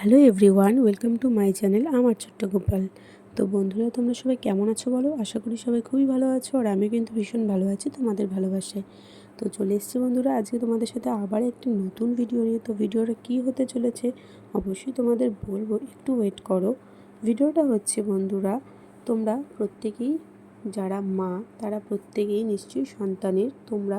Hello everyone, welcome to my channel আমার ছোট্ট গোপাল। তো বন্ধুরা, তোমরা সবাই কেমন আছো বলো? আশা করি সবাই খুবই ভালো আছো আর আমি কিন্তু ভীষণ ভালো আছি তোমাদের ভালোবাসায়। তো চলে এসেছি বন্ধুরা, আজকে তোমাদের সাথে আবার একটি নতুন ভিডিও নিয়ে। তো ভিডিওটা কী হতে চলেছে অবশ্যই তোমাদের বলব, একটু ওয়েট করো। ভিডিওটা হচ্ছে বন্ধুরা, তোমরা প্রত্যেকেই যারা মা, তারা প্রত্যেকেই নিশ্চয়ই সন্তানের, তোমরা,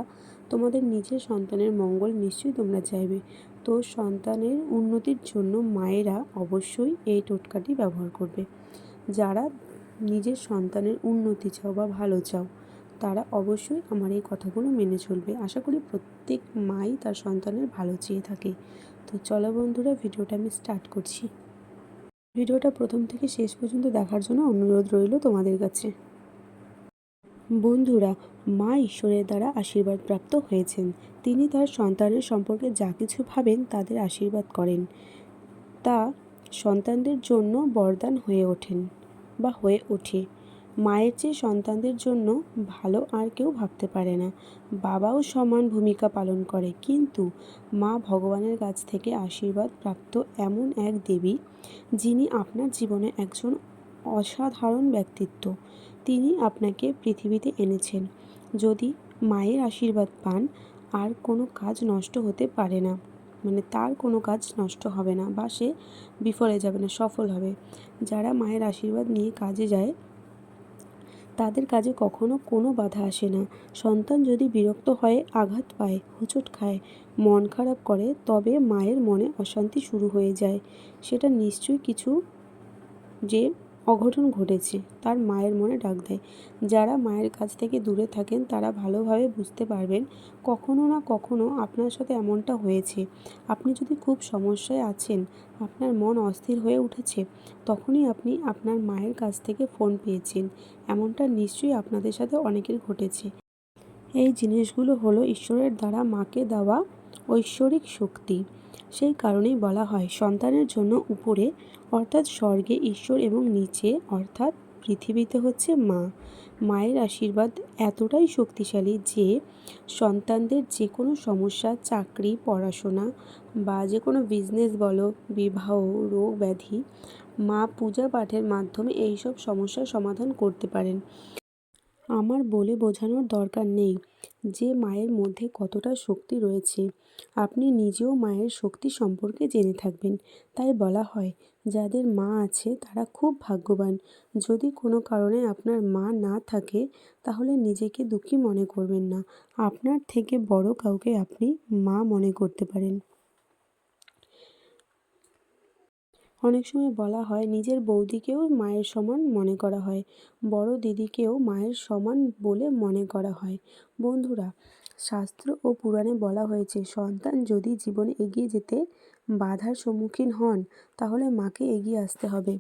তোমাদের নিজের সন্তানের মঙ্গল নিশ্চয়ই তোমরা চাইবে। তো সন্তানের উন্নতির জন্য মায়েরা অবশ্যই এই টোটকাটি ব্যবহার করবে। যারা নিজের সন্তানের উন্নতি চাও বা ভালো চাও, তারা অবশ্যই আমার এই কথাগুলো মেনে চলবে। আশা করি প্রত্যেক মাই তার সন্তানের ভালো চেয়ে থাকে। তো চলো বন্ধুরা, ভিডিওটা আমি স্টার্ট করছি। ভিডিওটা প্রথম থেকে শেষ পর্যন্ত দেখার জন্য অনুরোধ রইল তোমাদের কাছে। বন্ধুরা, মা ঈশ্বরের দ্বারা আশীর্বাদ প্রাপ্ত হয়েছেন। তিনি তার সন্তানের সম্পর্কে যা কিছু ভাবেন তাদের আশীর্বাদ করেন। তা সন্তানদের জন্য বরদান হয়ে ওঠেন বা হয়ে ওঠে। মায়ের চেয়ে সন্তানদের জন্য ভালো আর কেউ ভাবতে পারে না। বাবাও সমান ভূমিকা পালন করে। কিন্তু মা ভগবানের কাছ থেকে আশীর্বাদ প্রাপ্ত এমন এক দেবী, যিনি আপনার জীবনে একজন অসাধারণ ব্যক্তিত্ব। তিনি আপনাকে পৃথিবীতে এনেছেন। যদি মায়ের আশীর্বাদ পান আর কোনো কাজ নষ্ট হতে পারে না। মানে তার কোনো কাজ নষ্ট হবে না বা সে বিফলে যাবে না, সফল হবে। যারা মায়ের আশীর্বাদ নিয়ে কাজে যায়, তাদের কাজে কখনো কোনো বাধা আসে না। সন্তান যদি বিরক্ত হয়, আঘাত পায়, হোঁচট খায়, মন খারাপ করে, তবে মায়ের মনে অশান্তি শুরু হয়ে যায়। সেটা নিশ্চয়ই কিছু যে অঘটন ঘটেছে, তার মায়ের মনে ডাক দেয়। যারা মায়ের কাছ থেকে দূরে থাকেন, তারা ভালোভাবে বুঝতে পারবেন কখনো না কখনো আপনার সাথে এমনটা হয়েছে। আপনি যদি খুব সমস্যায় আছেন, আপনার মন অস্থির হয়ে উঠেছে, তখনই আপনি আপনার মায়ের কাছ থেকে ফোন পেয়েছেন। এমনটা নিশ্চয়ই আপনাদের সাথে অনেকের ঘটেছে। এই জিনিসগুলো হলো ঈশ্বরের দ্বারা মাকে দেওয়া ঐশ্বরিক শক্তি। সেই কারণেই বলা হয়, সন্তানের জন্য উপরে, অর্থাৎ স্বর্গে ঈশ্বর এবং নিচে, অর্থাৎ পৃথিবীতে হচ্ছে মা। মায়ের আশীর্বাদ এতটাই শক্তিশালী যে, সন্তানদের যে কোনো সমস্যা, চাকরি, পড়াশোনা বা যে কোনো বিজনেস বলো, বিবাহ, রোগ ব্যাধি, মা পূজা পাঠের মাধ্যমে এইসব সমস্যার সমাধান করতে পারেন। আমার বলে বোঝানোর দরকার নেই যে মায়ের মধ্যে কতটা শক্তি রয়েছে। আপনি নিজেও মায়ের শক্তি সম্পর্কে জেনে থাকবেন। তাই বলা হয়, যাদের মা আছে তারা খুব ভাগ্যবান। যদি কোনো কারণে আপনার মা না থাকে, তাহলে নিজেকে দুঃখী মনে করবেন না। আপনার থেকে বড় কাউকে আপনি মা মনে করতে পারেন। অনেক সময় বলা হয়, নিজের বৌদিকেও মায়ের সমান মনে করা হয়, বড় দিদিকেও মায়ের সমান বলে মনে করা হয়। বন্ধুরা, শাস্ত্র ও পুরাণে বলা হয়েছে, সন্তান যদি জীবনে এগিয়ে যেতে বাধার সম্মুখীন হন, তাহলে মাকে এগিয়ে আসতে হবে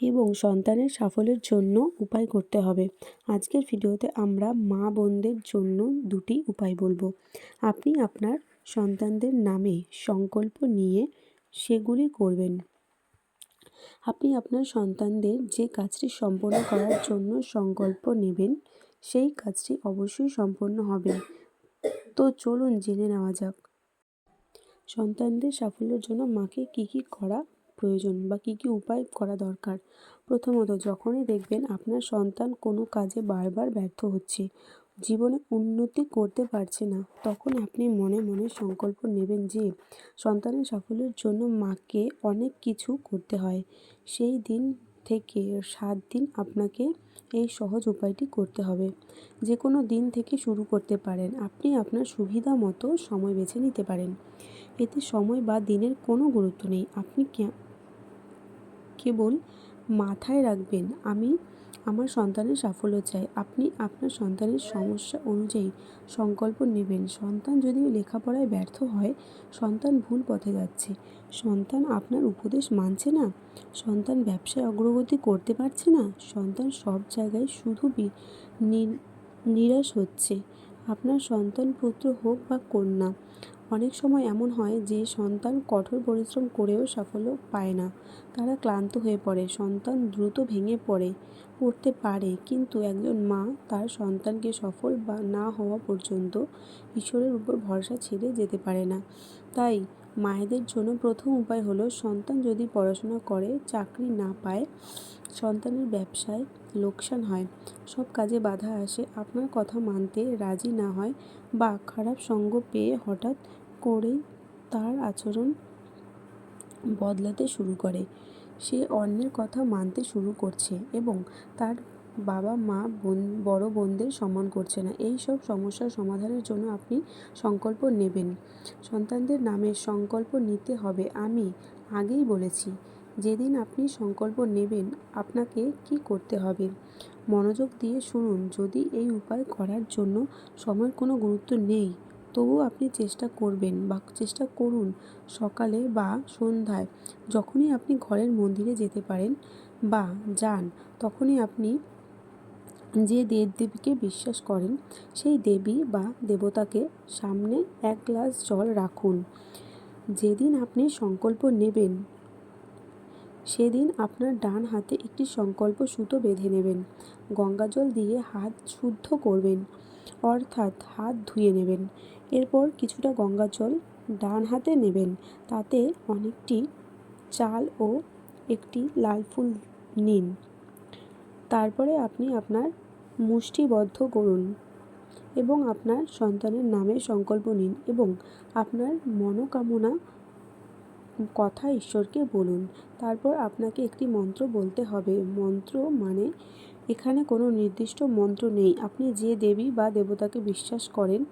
এবং সন্তানের সাফল্যের জন্য উপায় করতে হবে। আজকের ভিডিওতে আমরা মা বোনদের জন্য দুটি উপায় বলব। আপনি আপনার সন্তানদের নামে সংকল্প নিয়ে সেগুলি করবেন। আপনি আপনার সন্তানদের যে কাজটি সম্পন্ন করার জন্য সংকল্প নেবেন, সেই কাজটি অবশ্যই সম্পন্ন হবে। তো চলুন জেনে নেওয়া যাক। সন্তানদের সাফল্যের জন্য মাকে কী কী করা প্রয়োজন বা কী কী উপায় করা দরকার? প্রথমত যখনই দেখবেন আপনার সন্তান কোনো কাজে বারবার ব্যর্থ হচ্ছে জীবনে উন্নতি করতে পারছে না। তখন আপনি মনে মনে সংকল্প নেবেন যে, সন্তানের সাফল্যের জন্য মাকে অনেক কিছু করতে হয়। সেই দিন থেকে সাত দিন আপনাকে এই সহজ উপায়টি করতে হবে। যে কোনো দিন থেকে শুরু করতে পারেন। আপনি আপনার সুবিধা মতো সময় বেছে নিতে পারেন। এতে সময় বা দিনের কোনো গুরুত্ব নেই। আপনি কেবল মাথায় রাখবেন, আমি আমার সন্তানের সাফল্য চাই। আপনি আপনার সন্তানের সমস্যা অনুযায়ী সংকল্প নেবেন। সন্তান যদি লেখাপড়ায় ব্যর্থ হয়, সন্তান ভুল পথে যাচ্ছে। সন্তান আপনার উপদেশ মানছে না। সন্তান ব্যবসায় অগ্রগতি করতে পারছে না। সন্তান সব জায়গায় শুধু নিরাশ হচ্ছে। আপনার সন্তান পুত্র হোক বা কন্যা অনেক সময় এমন হয় যে সন্তান কঠোর পরিশ্রম করেও সাফল্য পায় না। তারা ক্লান্ত হয়ে পড়ে, সন্তান দ্রুত ভেঙে পড়ে, পড়তে পারে, কিন্তু একজন মা তার সন্তানকে সফল বা না হওয়া পর্যন্ত ঈশ্বরের উপর ভরসা ছেড়ে যেতে পারে না। তাই মায়েদের জন্য প্রথম উপায় হলো সন্তান যদি পড়াশোনা করে, চাকরি না পায়, সন্তানের ব্যবসায় লোকসান হয়, সব কাজে বাধা আসে, আপনার কথা মানতে রাজি না হয় বা খারাপ সঙ্গ পেয়ে হঠাৎ করেই তার আচরণ বদলাতে শুরু করে। সে অন্যের কথা মানতে শুরু করছে এবং তার বাবা, মা, বোন, বড় বোনদের সম্মান করছে না। এই সব সমস্যার সমাধানের জন্য আপনি সংকল্প নেবেন। সন্তানদের নামে সংকল্প নিতে হবে। আমি আগেই বলেছি, যেদিন আপনি সংকল্প নেবেন, আপনাকে কি করতে হবে? মনোযোগ দিয়ে শুনুন। যদি এই উপায় করার জন্য সময়ের কোনো গুরুত্ব নেই, তবুও আপনি চেষ্টা করবেন বা চেষ্টা করুন সকালে বা সন্ধ্যায়। যখনই আপনি ঘরের মন্দিরে যেতে পারেন বা যান, তখনই আপনি যে দেবদেবীকে বিশ্বাস করেন, সেই দেবী বা দেবতাকে সামনে এক গ্লাস জল রাখুন। যেদিন আপনি সংকল্প নেবেন সেদিন আপনার ডান হাতে একটি সংকল্প সুতো বেঁধে নেবেন। গঙ্গাজল দিয়ে হাত শুদ্ধ করবেন, অর্থাৎ হাত ধুয়ে নেবেন। এরপর কিছুটা গঙ্গাজল ডান হাতে নেবেন, তাতে অনেকটি চাল ও একটি লাল ফুল নিন। তারপরে আপনি আপনার মুষ্টিবদ্ধ করুন এবং আপনার সন্তানের নামে সংকল্প নিন এবং আপনার মনোকামনা কথা ঈশ্বরকে বলুন। তারপর আপনাকে একটি মন্ত্র বলতে হবে। মন্ত্র মানে এখানে কোনো নির্দিষ্ট মন্ত্র নেই। আপনি যে দেবী বা দেবতাকে বিশ্বাস করেন,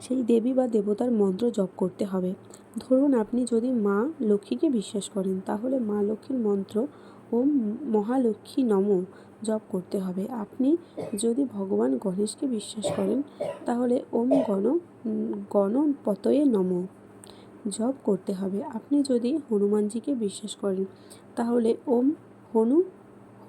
সেই দেবী বা দেবতার মন্ত্র জপ করতে হবে। ধরুন আপনি যদি মা লক্ষ্মীকে বিশ্বাস করেন, তাহলে মা লক্ষ্মীর মন্ত্র ওম মহালক্ষ্মী নম জপ করতে হবে। আপনি যদি ভগবান গণেশকে বিশ্বাস করেন, তাহলে ওম গণ, গণপতয়ে নম। জপ করতে হবে। আপনি যদি হনুমানজিকে বিশ্বাস করেন, তাহলে ওম হনু,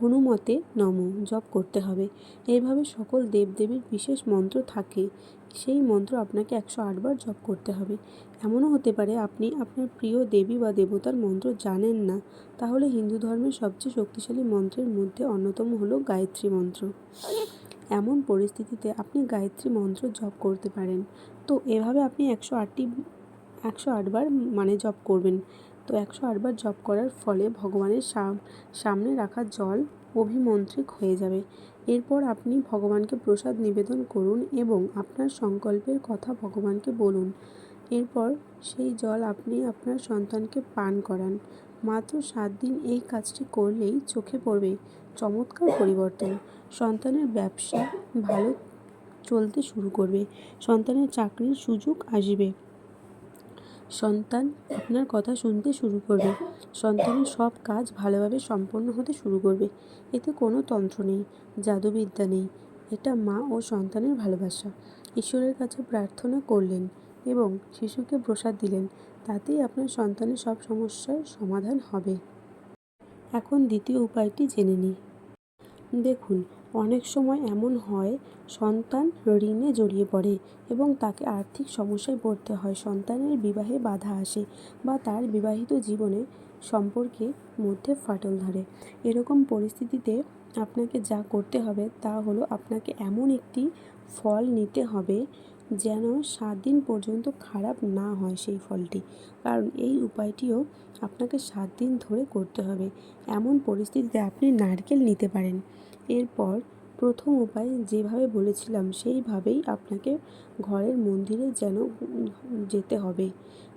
হনুমতে নম জপ করতে হবে। এইভাবে সকল দেবদেবীর বিশেষ মন্ত্র থাকে। সেই মন্ত্র আপনাকে একশো আটবার জপ করতে হবে। এমনও হতে পারে আপনি আপনার প্রিয় দেবী বা দেবতার মন্ত্র জানেন না, তাহলে হিন্দু ধর্মের সবচেয়ে শক্তিশালী মন্ত্রের মধ্যে অন্যতম হলো গায়ত্রী মন্ত্র। এমন পরিস্থিতিতে আপনি গায়ত্রী মন্ত্র জপ করতে পারেন। তো এভাবে আপনি একশো আটটি একশো আটবার মানে জপ করবেন। তো একশো আটবার জপ করার ফলে ভগবানের সামনে রাখা জল অভিমন্ত্রিক হয়ে যাবে। এরপর আপনি ভগবানকে প্রসাদ নিবেদন করুন এবং আপনার সংকল্পের কথা ভগবানকে বলুন। এরপর সেই জল আপনি আপনার সন্তানকে পান করান। মাত্র সাত দিন এই কাজটি করলেই চোখে পড়বে। চমৎকার পরিবর্তন। সন্তানের ব্যবসা ভালো চলতে শুরু করবে। সন্তানের চাকরির সুযোগ আসবে। সন্তান আপনার কথা শুনতে শুরু করবে। সন্তানের সব কাজ ভালোভাবে সম্পন্ন হতে শুরু করবে। এতে কোনো তন্ত্র নেই, জাদুবিদ্যা নেই। এটা মা ও সন্তানের ভালোবাসা। ঈশ্বরের কাছে প্রার্থনা করলেন এবং শিশুকে প্রসাদ দিলেন। তাতেই আপনার সন্তানের সব সমস্যার সমাধান হবে। এখন দ্বিতীয় উপায়টি জেনে নিই। দেখুন অনেক সময় এমন হয়, সন্তান ঋণে জড়িয়ে পড়ে এবং তাকে আর্থিক সমস্যায় পড়তে হয়। সন্তানের বিবাহে বাধা আসে বা তার বিবাহিত জীবনে সম্পর্কে মধ্যে ফাটল ধরে। এরকম পরিস্থিতিতে আপনাকে যা করতে হবে তা হলো আপনাকে এমন একটি ফল নিতে হবে যেন সাত দিন পর্যন্ত খারাপ না হয় সেই ফলটি। কারণ এই উপায়টিও আপনাকে সাত দিন ধরে করতে হবে। এমন পরিস্থিতিতে আপনি নারকেল নিতে পারেন। এরপর প্রথম উপায় যেভাবে বলেছিলাম, সেইভাবেই আপনাকে ঘরের মন্দিরে যেন যেতে হবে।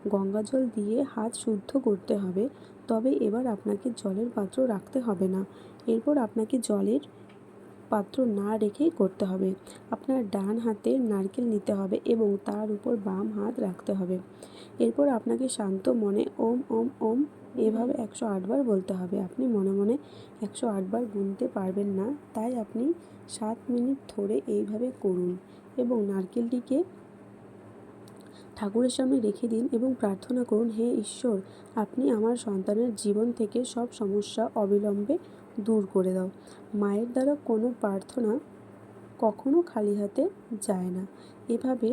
গঙ্গা জল দিয়ে হাত শুদ্ধ করতে হবে, তবে এবার আপনাকে জলের পাত্র রাখতে হবে না। এরপর আপনাকে জলের পাত্র না রেখেই করতে হবে। আপনার ডান হাতে নারকেল নিতে হবে এবং তার উপর বাম হাত রাখতে হবে। এরপর আপনাকে শান্ত মনে ওম ওম ওম এভাবে একশো আটবার বলতে হবে। আপনি মনে মনে একশো আটবার গুনতে পারবেন না। তাই আপনি সাত মিনিট ধরে এইভাবে করুন এবং নারকেলটিকে ঠাকুরের সামনে রেখে দিন এবং প্রার্থনা করুন, হে ঈশ্বর, আপনি আমার সন্তানের জীবন থেকে সব সমস্যা অবিলম্বে দূর করে দাও। মায়ের দ্বারা কোনো প্রার্থনা কখনো খালি হাতে যায় না। এভাবে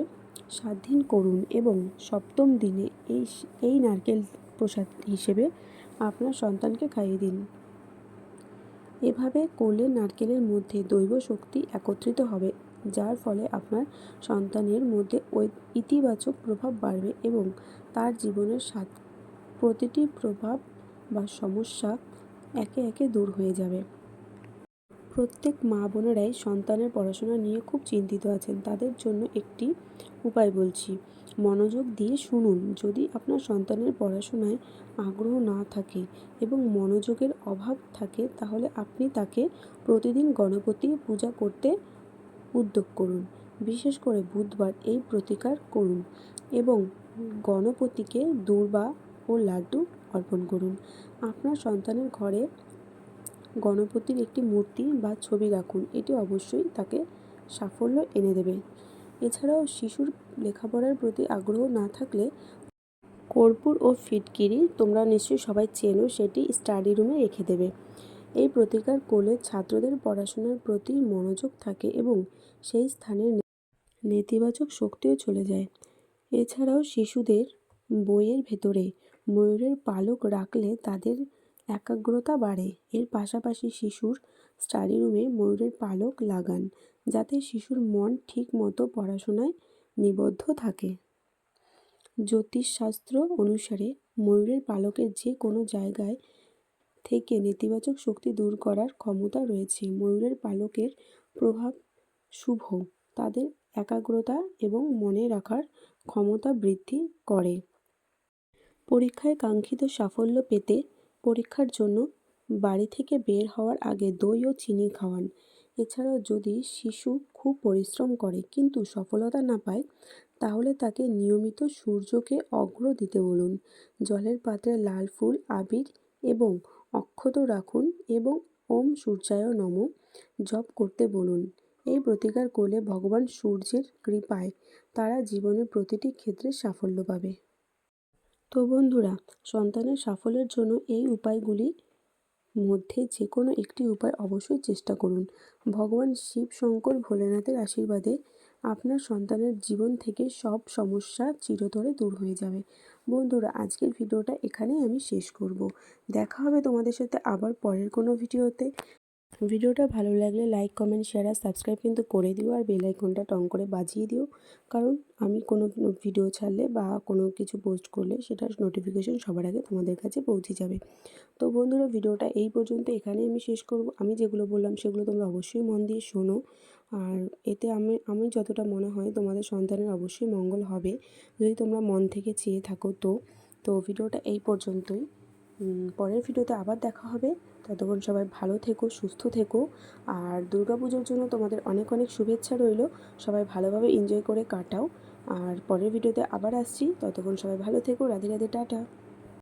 সাত দিন করুন এবং সপ্তম দিনে এই এই নারকেল প্রসাদ হিসেবে আপনার সন্তানকে খাইয়ে দিন। এভাবে করলে নারকেলের মধ্যে দৈব শক্তি একত্রিত হবে, যার ফলে আপনার সন্তানের মধ্যে ওই ইতিবাচক প্রভাব বাড়বে এবং তার জীবনের সাত, প্রতিটি প্রভাব বা সমস্যা একে একে দূর হয়ে যাবে। প্রত্যেক মা বোনেরাই সন্তানের পড়াশোনা নিয়ে খুব চিন্তিত আছেন। তাদের জন্য একটি উপায় বলছি। মনোযোগ দিয়ে শুনুন। যদি আপনার সন্তানের পড়াশোনায় আগ্রহ না থাকে এবং মনোযোগের অভাব থাকে, তাহলে আপনি তাকে প্রতিদিন গণপতি পূজা করতে উদ্যোগ করুন। বিশেষ করে বুধবার এই প্রতিকার করুন এবং গণপতিকে দুর্বা ও লাড্ডু অর্পণ করুন। আপনার সন্তানের ঘরে গণপতির একটি মূর্তি বা ছবি রাখুন। এটি অবশ্যই তাকে সাফল্য এনে দেবে। এছাড়াও শিশুর লেখাপড়ার প্রতি আগ্রহ না থাকলে কর্পূর ও ফিটকিরি তোমরা নিশ্চয়ই সবাই চেনো, সেটি স্টাডি রুমে রেখে দেবে। এই প্রতিকার করলে ছাত্রদের পড়াশোনার প্রতি মনোযোগ থাকে এবং সেই স্থানের নেতিবাচক শক্তিও চলে যায়। এছাড়াও শিশুদের বইয়ের ভেতরে ময়ূরের পালক রাখলে তাদের একাগ্রতা বাড়ে। এর পাশাপাশি শিশুর স্টাডি রুমে ময়ূরের পালক লাগান। যাতে শিশুর মন ঠিক মতো পড়াশোনায় নিবদ্ধ থাকে। জ্যোতিষশাস্ত্র অনুসারে ময়ূরের পালকের যে কোনো জায়গায় থেকে নেতিবাচক শক্তি দূর করার ক্ষমতা রয়েছে। ময়ূরের পালকের প্রভাব শুভ, তাদের একাগ্রতা এবং মনে রাখার ক্ষমতা বৃদ্ধি করে। পরীক্ষায় কাঙ্ক্ষিত সাফল্য পেতে পরীক্ষার জন্য বাড়ি থেকে বের হওয়ার আগে দই ও চিনি খাওয়ান। এছাড়াও যদি শিশু খুব পরিশ্রম করে কিন্তু সফলতা না পায়, তাহলে তাকে নিয়মিত সূর্যকে অগ্র দিতে বলুন। জলের পাত্রে লাল ফুল, আবির এবং অক্ষত রাখুন এবং ওম সূর্যায় নম জপ করতে বলুন। এই প্রতিকার করলে ভগবান সূর্যের কৃপায় তারা জীবনের প্রতিটি ক্ষেত্রে সাফল্য পাবে। তো বন্ধুরা, সন্তানের সাফল্যের জন্য এই উপায়গুলি মধ্যে যে কোনো একটি উপায় অবশ্যই চেষ্টা করুন। ভগবান শিব শঙ্কর ভোলেনাথের আশীর্বাদে আপনার সন্তানের জীবন থেকে সব সমস্যা চিরতরে দূর হয়ে যাবে। বন্ধুরা, আজকের ভিডিওটা এখানেই আমি শেষ করব। দেখা হবে তোমাদের সাথে আবার পরের কোনো ভিডিওতে। ভিডিওটা ভালো লাগলে লাইক কমেন্ট শেয়ার আর সাবস্ক্রাইব কিন্তু করে দিও আর বেল আইকনটা টং করে বাজিয়ে দিও। কারণ আমি কোনো ভিডিও ছাড়লে বা কোনো কিছু পোস্ট করলে সেটার নোটিফিকেশন সবার আগে তোমাদের কাছে পৌঁছে যাবে। তো বন্ধুরা, ভিডিওটা এই পর্যন্ত, এখানেই আমি শেষ করব। আমি যেগুলো বললাম সেগুলো তোমরা অবশ্যই মন দিয়ে শোনো। আর এতে আমি আমি যতটা মনে হয় তোমাদের সন্তানের অবশ্যই মঙ্গল হবে। যদি তোমরা মন থেকে চেয়ে থাকো তো। তো ভিডিওটা এই পর্যন্তই। পরের ভিডিওতে আবার দেখা হবে। ততক্ষণ সবাই ভালো থেকো, সুস্থ থেকো। আর পুজোর জন্য তোমাদের অনেক অনেক শুভেচ্ছা রইল। সবাই ভালোভাবে এনজয় করে কাটাও। আর পরের ভিডিওতে আবার আসছি। ততক্ষণ সবাই ভালো থেকো। রাধে রাধে, টাটা।